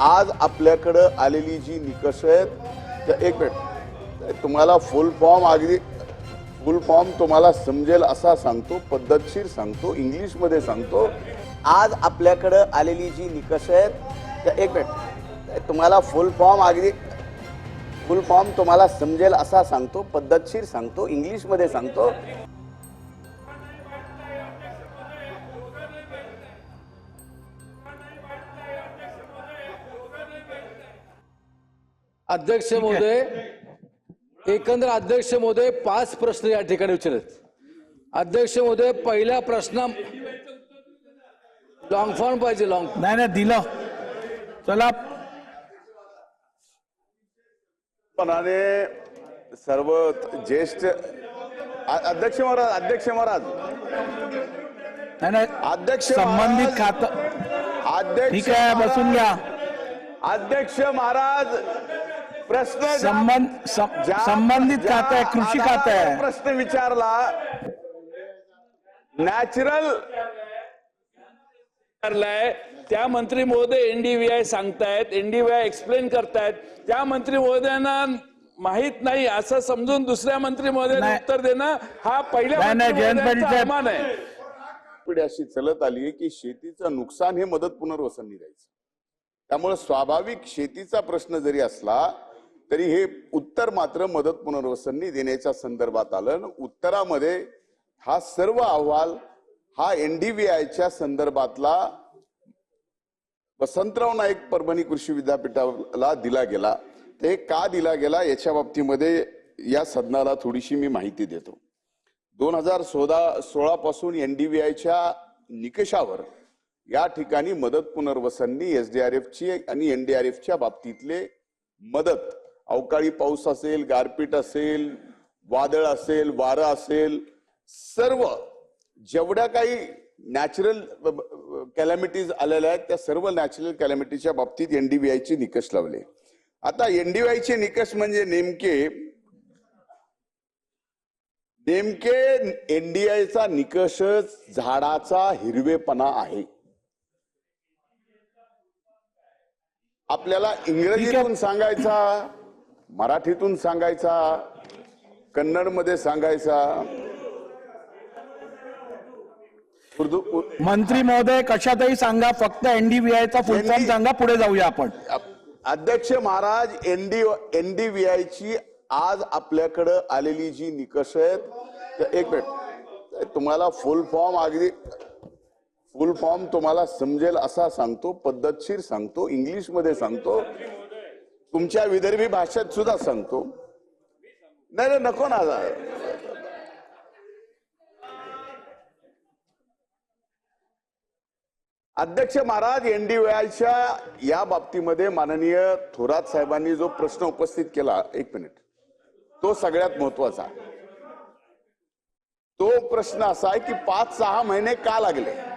आज आपल्याकडं आलेली जी निकष आहेत तर एक मिनिट तुम्हाला फुल फॉर्म अगदी फुल फॉर्म तुम्हाला समजेल असा सांगतो पद्धतशीर सांगतो इंग्लिशमध्ये सांगतो. आज आपल्याकडं आलेली जी निकष आहेत तर एक मिनिट तुम्हाला फुल फॉर्म अगदी फुल फॉर्म तुम्हाला समजेल असा सांगतो पद्धतशीर सांगतो इंग्लिशमध्ये सांगतो. अध्यक्ष महोदय एकंदर अध्यक्ष महोदय पाच प्रश्न या ठिकाणी विचारत अध्यक्ष महोदय पहिल्या प्रश्न लॉंग फॉर्म पाहिजे लॉंग नाही नाही दिलं. चला. पणाने सर्व ज्येष्ठ अध्यक्ष महाराज अध्यक्ष महाराज. नाही नाही अध्यक्ष संबंधित खातं. अध्यक्ष ठीक आहे बसून घ्या. अध्यक्ष महाराज प्रश्न संबंध संबंधित खातं आहे कृषी खातं प्रश्न विचारला नॅचरल विचारलाय त्या मंत्री महोदय एनडीव्हीआय सांगतायत एनडीव्हीआय एक्सप्लेन करतायत त्या मंत्री महोदयांना माहीत नाही असं समजून दुसऱ्या मंत्री महोदयांनी. उत्तर देणं हा पहिल्या नाही, नाही, मंत्री जयंत महोदयांचा पाटील साहेब. अभिमान आहे पिढी अशी चलत आली आहे की शेतीचं नुकसान हे मदत पुनर्वसन द्यायचं त्यामुळे स्वाभाविक शेतीचा प्रश्न जरी असला तरी हे उत्तर मात्र मदत पुनर्वसननी देण्याच्या संदर्भात आलं. उत्तरामध्ये हा सर्व अहवाल हा एनडीव्हीआयच्या संदर्भातला वसंतराव नाईक परभणी कृषी विद्यापीठाला दिला गेला. ते का दिला गेला याच्या बाबतीमध्ये या सदनाला थोडीशी मी माहिती देतो. दोन हजार सोळा सोळा पासून एनडीव्हीआयच्या निकषावर या ठिकाणी मदत पुनर्वसननी एसडीआरएफची आणि एनडीआरएफच्या बाबतीतले मदत अवकाळी पाऊस असेल गारपीट असेल वादळ असेल वारं असेल सर्व जेवढ्या काही नॅचरल कॅलॅमिटीज आलेल्या आहेत त्या सर्व नॅचरल कॅलॅमिटीच्या बाबतीत एनडीबीआयचे निकष लावले. आता एनडीबीआयचे निकष म्हणजे नेमके नेमके एनडीआयचा निकषच झाडाचा हिरवेपणा आहे. आपल्याला इंग्रजीतून सांगायचा मराठीतून सांगायचा कन्नडमध्ये सांगायचा. उर्दू मंत्री महोदय कशातही सांगा फक्त एनडीबीआय चा फुल फॉर्म सांगा पुढे जाऊया आपण. अध्यक्ष महाराज एनडी एनडीव्हीआय ची आज आपल्याकडं आलेली जी निकष आहेत एक मिनिट. तुम्हाला फुल फॉर्म अगदी फुल फॉर्म तुम्हाला समजेल असा सांगतो पद्धतशीर सांगतो इंग्लिशमध्ये सांगतो. तुमच्या विदर्भी भाषेत सुद्धा सांगतो. नाही नाही, नको ना अध्यक्ष महाराज एनडीव्हीआयच्या या बाबतीमध्ये माननीय थोरात साहेबांनी जो प्रश्न उपस्थित केला एक मिनिट. तो सगळ्यात महत्त्वाचा आहे. तो प्रश्न असा आहे की पाच सहा महिने का लागले?